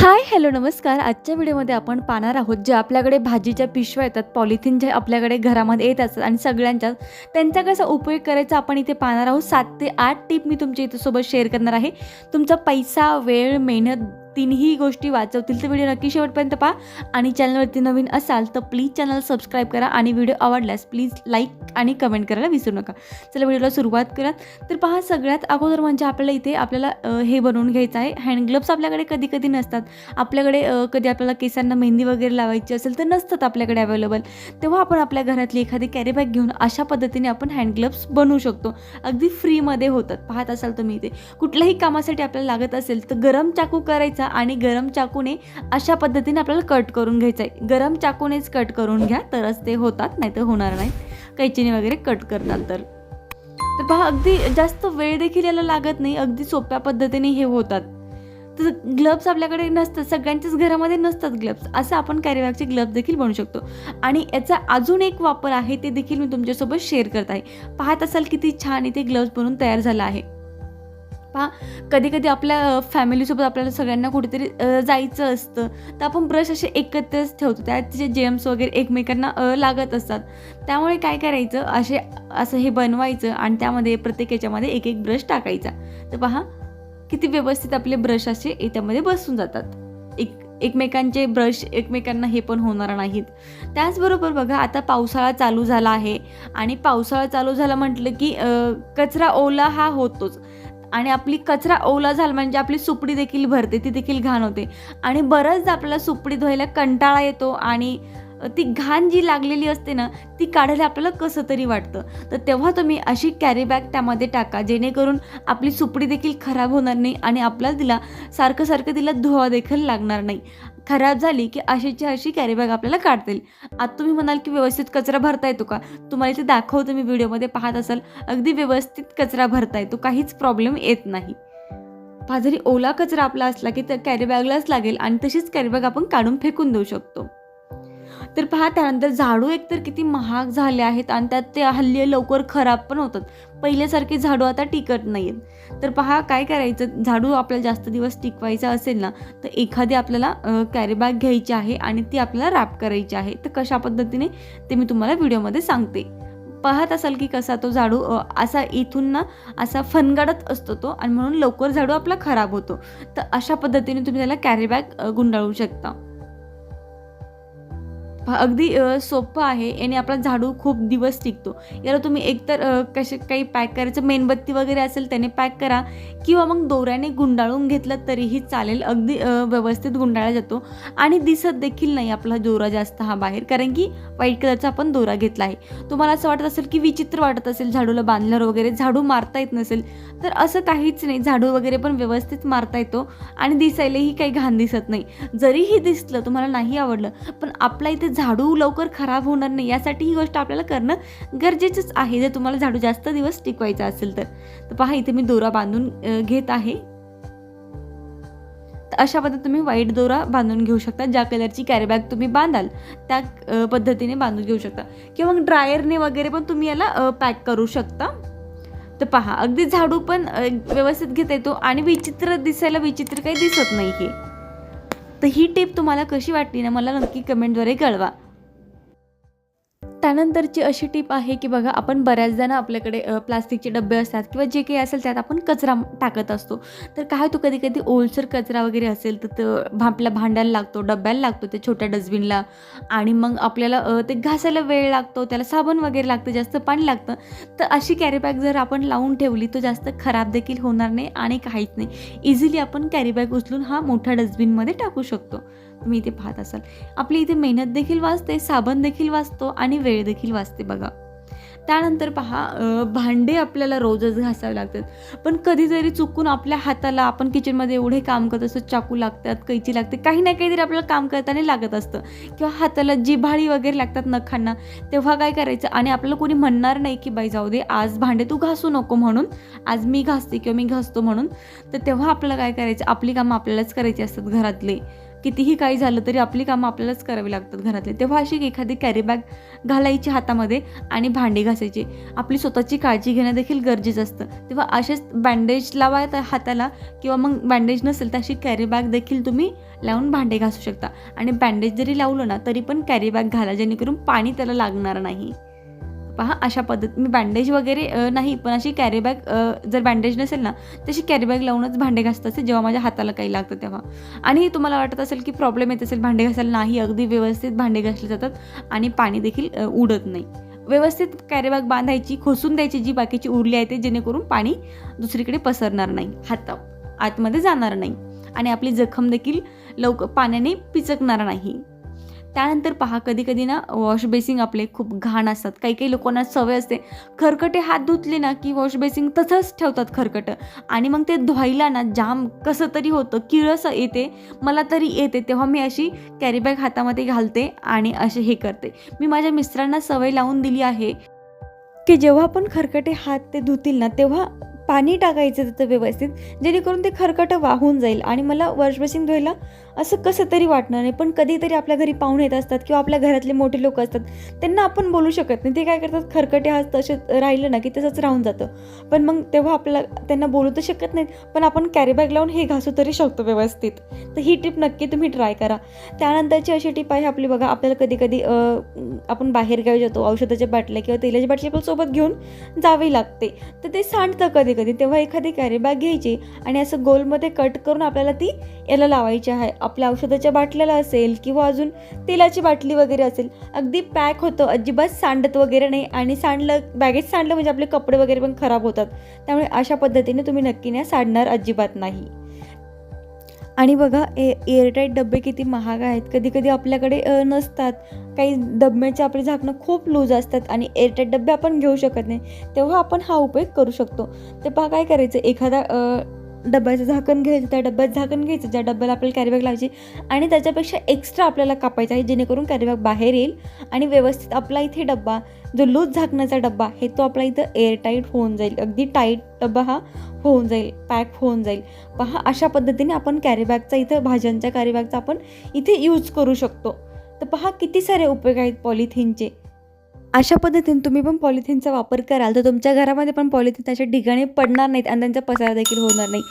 Hi hello नमस्कार. आजच्या व्हिडिओमध्ये आपण पाहणार आहोत जे आपल्याकडे भाजीच्या पिशव्या येतात पॉलिथिन जे आपल्याकडे घरामध्ये येत असतात आणि सगळ्यांच्या त्यांचा कसा उपयोग करायचा आपण इथे पाहणार आहोत. सात ते आठ टिप मी तुमच्या इथे सोबत शेअर करणार आहे. तुमचा पैसा वेळ मेहनत तिन्ही गोष्टी वाचवतील. तर व्हिडिओ नक्की शेवटपर्यंत पहा. आणि चॅनलवरती नवीन असाल तर प्लीज चॅनल सबस्क्राईब करा आणि व्हिडिओ आवडल्यास प्लीज लाईक आणि कमेंट करायला विसरू नका. चला व्हिडिओला सुरुवात करा तर पहा सगळ्यात अगोदर म्हणजे आपल्याला इथे आपल्याला हे बनवून घ्यायचं आहे. हँड ग्लव्स आपल्याकडे कधी कधी नसतात. आपल्याकडे कधी आपल्याला केसांना मेहंदी वगैरे लावायची असेल तर नसतात आपल्याकडे अवेलेबल तेव्हा आपण आपल्या घरातली एखादी कॅरी बॅग घेऊन अशा पद्धतीने आपण हँड ग्लव्स बनवू शकतो. अगदी फ्रीमध्ये होतात. पाहत असाल तुम्ही इथे. कुठल्याही कामासाठी आपल्याला लागत असेल तर गरम चाकू करायचं आणि गरम चाकूने अशा पद्धतीने आपल्याला कट करून घ्यायचं आहे गरम चाकूनेच कट करून घ्या तरच ते होतात नाही तर होणार नाही. कैचीने वगैरे कट करताल तर. तर पहा अगदी जास्त वेळ देखील याला लागत नाही अगदी सोप्या पद्धतीने हे होतात. तर ग्लव्स आपल्याकडे नसतात सगळ्यांच्याच घरामध्ये नसतात ग्लव्स असं आपण कॅरीबॅगचे ग्लव्स देखील बनवू शकतो. आणि याचा अजून एक वापर आहे ते देखील मी तुमच्यासोबत शेअर करत आहे. पाहत असाल किती छान इथे ग्लव्स बनवून तयार झाला आहे. पहा कधी कधी आपल्या फॅमिलीसोबत आपल्याला सगळ्यांना कुठेतरी जायचं असतं. तर आपण ब्रश असे एकत्रच ठेवतो. त्यात जे जेम्स वगैरे एकमेकांना लागत असतात. त्यामुळे काय करायचं? असे असं हे बनवायचं आणि त्यामध्ये प्रत्येक याच्यामध्ये एक एक ब्रश टाकायचा. तर पहा किती व्यवस्थित आपले ब्रश असे याच्यामध्ये बसून जातात. एक एकमेकांचे ब्रश एकमेकांना हे पण होणार नाहीत. त्याचबरोबर बघा आता पावसाळा चालू झाला आहे. आणि पावसाळा चालू झाला म्हटलं की कचरा ओला हा होतोच. आणि आपली कचरा ओला झाला म्हणजे आपली सुपडी देखील भरते ती देखील घाण होते. आणि बरंचदा आपल्याला सुपडी धुवायला कंटाळा येतो आणि ती घाण जी लागलेली असते ना ती काढायला आपल्याला कसं तरी वाटतं. तर तेव्हा तुम्ही अशी कॅरी बॅग त्यामध्ये टाका जेणेकरून आपली सुपडी देखील खराब होणार नाही आणि आपल्याला तिला सारखं सारखं तिला धुवा देखील लागणार नाही. खराब झाली की अशीची अशी कॅरी बॅग आपल्याला काढता येईल आता तुम्ही म्हणाल की व्यवस्थित कचरा भरता येतो का? तुम्हाला इथे दाखवतो मी व्हिडिओमध्ये पाहत असाल. अगदी व्यवस्थित कचरा भरता येतो. काहीच प्रॉब्लेम येत नाही. पहा जरी ओला कचरा आपला असला की त्या कॅरी बॅगलाच लागेल आणि तशीच कॅरी बॅग आपण काढून फेकून देऊ शकतो. तर पहा त्यानंतर झाडू एकतर किती महाग झाले आहेत आणि त्यात ते हल्ली लवकर खराब पण होतात. पहिल्यासारखे झाडू आता टिकत नाहीत तर पहा काय करायचं? झाडू आपल्याला जास्त दिवस टिकवायचा असेल ना तर एखादी आपल्याला कॅरीबॅग घ्यायची आहे आणि ती आपल्याला रॅप करायची आहे. तर कशा पद्धतीने? ते मी तुम्हाला व्हिडिओमध्ये सांगते. पाहत असाल की कसा तो झाडू असा इथून ना असा फनगडत असतो तो आणि म्हणून लवकर झाडू आपला खराब होतो. तर अशा पद्धतीने तुम्ही त्याला कॅरीबॅग गुंडाळू शकता. अगदी सोपं आहे याने आपला झाडू खूप दिवस टिकतो. याला तुम्ही एकतर कसे काही पॅक करायचं मेणबत्ती वगैरे असेल त्याने पॅक करा किंवा मग दोऱ्याने गुंडाळून घेतलं तरीही चालेल. अगदी व्यवस्थित गुंडाळला जातो आणि दिसत देखील नाही आपला दोरा जास्त हा बाहेर कारण की व्हाईट कलरचा आपण दोरा घेतला आहे. तुम्हाला असं वाटत असेल की विचित्र वाटत असेल झाडूला बांधल्यावर वगैरे झाडू मारता येत नसेल तर असं काहीच नाही. झाडू वगैरे पण व्यवस्थित मारता येतो आणि दिसायलाही काही घाण दिसत नाही. जरीही दिसलं तुम्हाला नाही आवडलं पण आपल्या इथे झाडू लवकर खराब होणार नाही. यासाठी ही गोष्ट आपल्याला करणं गरजेचंच आहे. जर तुम्हाला झाडू जास्त दिवस टिकवायचा असेल तर. तर पहा इथे मी दोरा बांधून घेत आहे. तर अशा पद्धतीने तुम्ही व्हाईट दोरा बांधून घेऊ शकता. ज्या कलरची कॅरीबॅग तुम्ही बांधाल त्या पद्धतीने बांधून घेऊ शकता. किंवा मग ड्रायरने वगैरे पण तुम्ही याला पॅक करू शकता. तर पहा अगदी झाडू पण व्यवस्थित घेता येतो. आणि विचित्र दिसायला विचित्र काही दिसत नाही हे. तर ही टिप तुम्हाला कशी वाटली ना मला नक्की कमेंटद्वारे कळवा. त्यानंतरची अशी टिप आहे की बघा आपण बऱ्याचदा ना आपल्याकडे प्लास्टिकचे डबे असतात किंवा जे काही असेल त्यात आपण कचरा टाकत असतो. तर काय होतो कधी कधी ओलसर कचरा वगैरे असेल तर तो भा- आपल्या भांड्याला लागतो डब्याला लागतो त्या छोट्या डस्टबिनला आणि मग आपल्याला ते घासायला वेळ लागतो त्याला साबण वगैरे लागतं जास्त पाणी लागतं. तर अशी कॅरीबॅग जर आपण लावून ठेवली तर जास्त खराब देखील होणार नाही आणि काहीच नाही. इझिली आपण कॅरीबॅग उचलून हा मोठ्या डस्टबिनमध्ये टाकू शकतो. तुम्ही इथे पाहत असाल. आपली इथे मेहनत देखील वाचते साबण देखील वाचतो आणि वेळ देखील वाचते बघा. त्यानंतर पहा भांडे आपल्याला रोजच घासावे लागतात. पण कधीतरी चुकून आपल्या हाताला आपण किचनमध्ये एवढे काम करत असतो चाकू लागतात कैची लागते काही ना काहीतरी आपल्याला काम करताना लागत असतं. किंवा हाताला जिभाळी वगैरे लागतात नखांना तेव्हा काय करायचं? आणि आपल्याला कोणी म्हणणार नाही की बाई जाऊ दे आज भांडे तू घासू नको म्हणून आज मी घासते किंवा मी घासतो म्हणून. तर तेव्हा आपल्याला काय करायचं? आपली कामं आपल्यालाच करायची असतात घरातले. कितीही काही झालं तरी आपली कामं आपल्यालाच करावी लागतात घरातले. तेव्हा अशी एखादी कॅरी बॅग घालायची हातामध्ये आणि भांडी घासायची. आपली स्वतःची काळजी घेणं देखील गरजेचं असतं. तेव्हा असेच बँडेज लावायचं हाताला किंवा मग बँडेज नसेल तर अशी कॅरी बॅग देखील तुम्ही लावून भांडे घासू शकता. आणि बँडेज जरी लावलं ना तरी पण कॅरी बॅग घाला जेणेकरून पाणी त्याला लागणार नाही. पहा अशा पद्धत मी बँडेज वगैरे नाही पण अशी कॅरी बॅग जर बँडेज नसेल ना तशी कॅरी बॅग लावूनच भांडे घासत असेल जेव्हा माझ्या हाताला काही लागतं तेव्हा. आणि तुम्हाला वाटत असेल की प्रॉब्लेम येत असेल भांडे घासायला नाही अगदी व्यवस्थित भांडे घासले जातात आणि पाणी देखील उडत नाही. व्यवस्थित कॅरीबॅग बांधायची खोसून द्यायची जी बाकीची उरली आहे ते जेणेकरून पाणी दुसरीकडे पसरणार नाही हाता आतमध्ये जाणार नाही. आणि आपली जखम देखील लवकर पाण्याने पिचकणार नाही. त्यानंतर पहा कधी कधी ना वॉश बेसिंग आपले खूप घाण असतात. काही काही लोकांना सवय असते खरकटे हात धुतले ना की वॉश बेसिंग तसंच ठेवतात खरकटं. आणि मग ते धुवायला ना जाम कसं तरी होतं किळस येते मला तरी येते तेव्हा मी अशी कॅरीबॅग हातामध्ये घालते आणि असे हे करते. मी माझ्या मिस्टरांना सवय लावून दिली आहे की जेव्हा आपण खरकटे हात ते धुतील ना तेव्हा पाणी टाकायचं त्याचं व्यवस्थित जेणेकरून ते खरकटं वाहून जाईल. आणि मला वॉश बेसिंग धुवायला असं कसं तरी वाटणार नाही. पण कधीतरी आपल्या घरी पाहुणे येत असतात किंवा आपल्या घरातले मोठे लोक असतात त्यांना आपण बोलू शकत नाही. ते काय करतात खरकटे हात तसे राहिलं ना की तसंच राहून जातं. पण मग तेव्हा आपल्याला त्यांना बोलू तर शकत नाहीत. पण आपण कॅरीबॅग लावून हे घासू तरी शकतो व्यवस्थित. तर ही टिप नक्की तुम्ही ट्राय करा. त्यानंतरची अशी टिप आहे आपली बघा आपल्याला कधी कधी आपण बाहेर गावी जातो औषधाच्या बाटल्या किंवा तेलाची बाटली पण सोबत घेऊन जावी लागते. तर ते सांडतं कधी कधी तेव्हा एखादी कॅरीबॅग घ्यायची आणि असं गोलमध्ये कट करून आपल्याला ती याला लावायची आहे. आपल्या औषधाच्या बाटल्याला असेल किंवा अजून तेलाची बाटली वगैरे असेल अगदी पॅक होतं अजिबात सांडत वगैरे नाही आणि सांडलं बॅगेत सांडलं म्हणजे आपले कपडे वगैरे पण खराब होतात. त्यामुळे अशा पद्धतीने तुम्ही नक्की नाही सांडणार अजिबात नाही. आणि बघा ए एअरटाईट डबे किती महाग आहेत. कधी कधी आपल्याकडे नसतात. काही डब्याचे आपले झाकणं खूप लूज असतात आणि एअरटाईट डबे आपण घेऊ शकत नाही. तेव्हा आपण हा उपयोग करू शकतो. ते पहा काय करायचं? एखादा डब्याचं झाकण घ्यायचं त्या डब्यात झाकण घ्यायचं ज्या डब्याला आपल्याला कॅरीबॅग लावायची आणि त्याच्यापेक्षा एक्स्ट्रा आपल्याला कापायचं आहे जेणेकरून कॅरीबॅग बाहेर येईल आणि व्यवस्थित आपला इथे डब्बा जो लूज झाकण्याचा डब्बा आहे तो आपला इथं एअरटाईट होऊन जाईल. अगदी टाईट डब्बा हा होऊन जाईल पॅक होऊन जाईल. पहा अशा पद्धतीने आपण कॅरीबॅगचा इथं भाज्यांच्या कॅरीबॅगचा आपण इथे यूज करू शकतो. तर पहा किती सारे उपयोग आहेत पॉलिथिनचे अशा पद्धतीने तुम्ही पण पॉलिथिनचा वापर कराल तर तुमच्या घरामध्ये पण पॉलिथिन त्याच्या ठिकाणी पडणार नाहीत आणि त्यांचा पसारा देखील होणार नाही.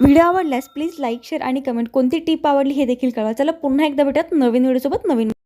व्हिडिओ आवडल्यास प्लीज लाईक शेअर आणि कमेंट. कोणती टीप आवडली हे देखील कळवा. चला पुन्हा एकदा भेटत नवीन व्हिडिओसोबत नवीन